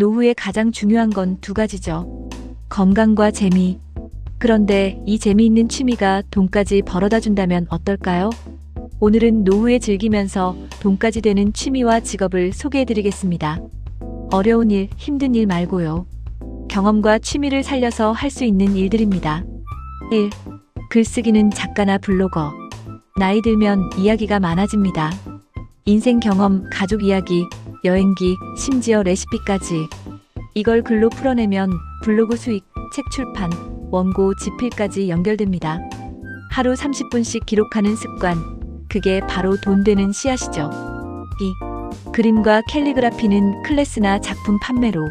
노후에 가장 중요한 건 두 가지죠. 건강과 재미. 그런데 이 재미있는 취미가 돈까지 벌어다 준다면 어떨까요? 오늘은 노후에 즐기면서 돈까지 되는 취미와 직업을 소개해 드리겠습니다. 어려운 일, 힘든 일 말고요. 경험과 취미를 살려서 할 수 있는 일들입니다. 1. 글쓰기는 작가나 블로거. 나이 들면 이야기가 많아집니다. 인생 경험, 가족 이야기, 여행기, 심지어 레시피까지. 이걸 글로 풀어내면 블로그 수익, 책 출판, 원고, 집필까지 연결됩니다. 하루 30분씩 기록하는 습관. 그게 바로 돈 되는 씨앗이죠. 2. 그림과 캘리그라피는 클래스나 작품 판매로.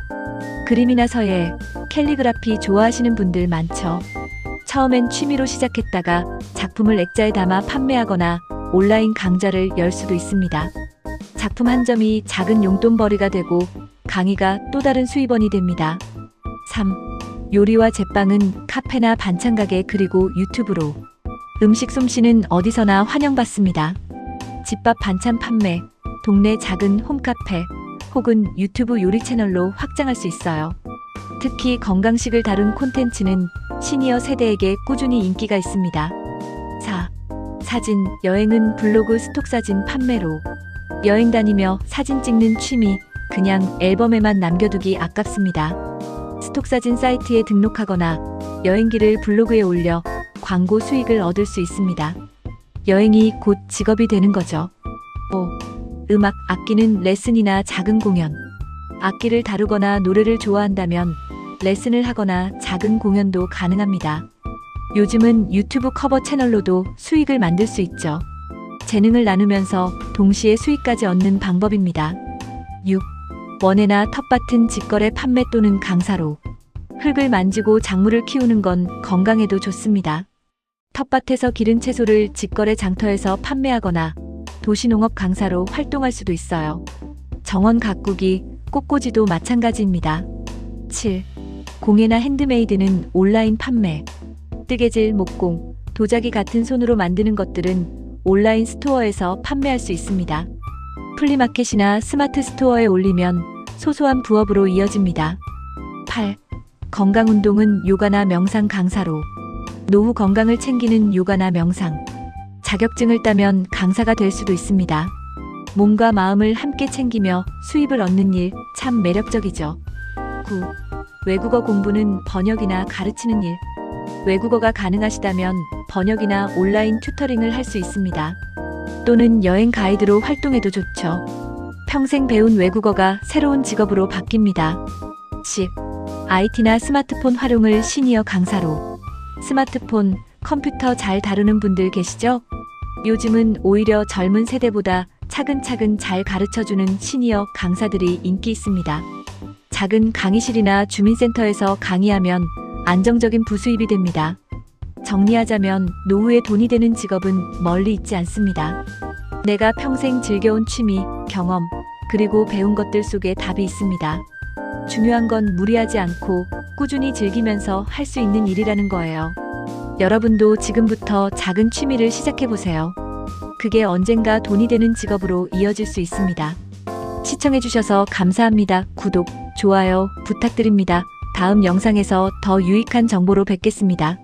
그림이나 서예, 캘리그라피 좋아하시는 분들 많죠. 처음엔 취미로 시작했다가 작품을 액자에 담아 판매하거나 온라인 강좌를 열 수도 있습니다. 작품 한 점이 작은 용돈벌이가 되고 강의가 또 다른 수입원이 됩니다. 3. 요리와 제빵은 카페나 반찬가게 그리고 유튜브로. 음식 솜씨는 어디서나 환영받습니다. 집밥 반찬 판매, 동네 작은 홈카페 혹은 유튜브 요리 채널로 확장할 수 있어요. 특히 건강식을 다룬 콘텐츠는 시니어 세대에게 꾸준히 인기가 있습니다. 4. 사진, 여행은 블로그 스톡 사진 판매로. 여행 다니며 사진 찍는 취미, 그냥 앨범에만 남겨두기 아깝습니다. 스톡 사진 사이트에 등록하거나 여행기를 블로그에 올려 광고 수익을 얻을 수 있습니다. 여행이 곧 직업이 되는 거죠. 5. 음악, 악기는 레슨이나 작은 공연. 악기를 다루거나 노래를 좋아한다면 레슨을 하거나 작은 공연도 가능합니다. 요즘은 유튜브 커버 채널로도 수익을 만들 수 있죠. 재능을 나누면서 동시에 수익까지 얻는 방법입니다. 6. 원예나 텃밭은 직거래 판매 또는 강사로. 흙을 만지고 작물을 키우는 건 건강에도 좋습니다. 텃밭에서 기른 채소를 직거래 장터에서 판매하거나 도시농업 강사로 활동할 수도 있어요. 정원 가꾸기, 꽃꽂이도 마찬가지입니다. 7. 공예나 핸드메이드는 온라인 판매. 뜨개질, 목공, 도자기 같은 손으로 만드는 것들은 온라인 스토어에서 판매할 수 있습니다. 플리마켓이나 스마트 스토어에 올리면 소소한 부업으로 이어집니다. 8. 건강운동은 요가나 명상 강사로. 노후 건강을 챙기는 요가나 명상. 자격증을 따면 강사가 될 수도 있습니다. 몸과 마음을 함께 챙기며 수입을 얻는 일 참 매력적이죠. 9. 외국어 공부는 번역이나 가르치는 일. 외국어가 가능하시다면 번역이나 온라인 튜터링을 할 수 있습니다. 또는 여행 가이드로 활동해도 좋죠. 평생 배운 외국어가 새로운 직업으로 바뀝니다. 10. IT나 스마트폰 활용을 시니어 강사로. 스마트폰, 컴퓨터 잘 다루는 분들 계시죠? 요즘은 오히려 젊은 세대보다 차근차근 잘 가르쳐주는 시니어 강사들이 인기 있습니다. 작은 강의실이나 주민센터에서 강의하면 안정적인 부수입이 됩니다. 정리하자면 노후에 돈이 되는 직업은 멀리 있지 않습니다. 내가 평생 즐겨온 취미, 경험, 그리고 배운 것들 속에 답이 있습니다. 중요한 건 무리하지 않고 꾸준히 즐기면서 할 수 있는 일이라는 거예요. 여러분도 지금부터 작은 취미를 시작해보세요. 그게 언젠가 돈이 되는 직업으로 이어질 수 있습니다. 시청해주셔서 감사합니다. 구독, 좋아요 부탁드립니다. 다음 영상에서 더 유익한 정보로 뵙겠습니다.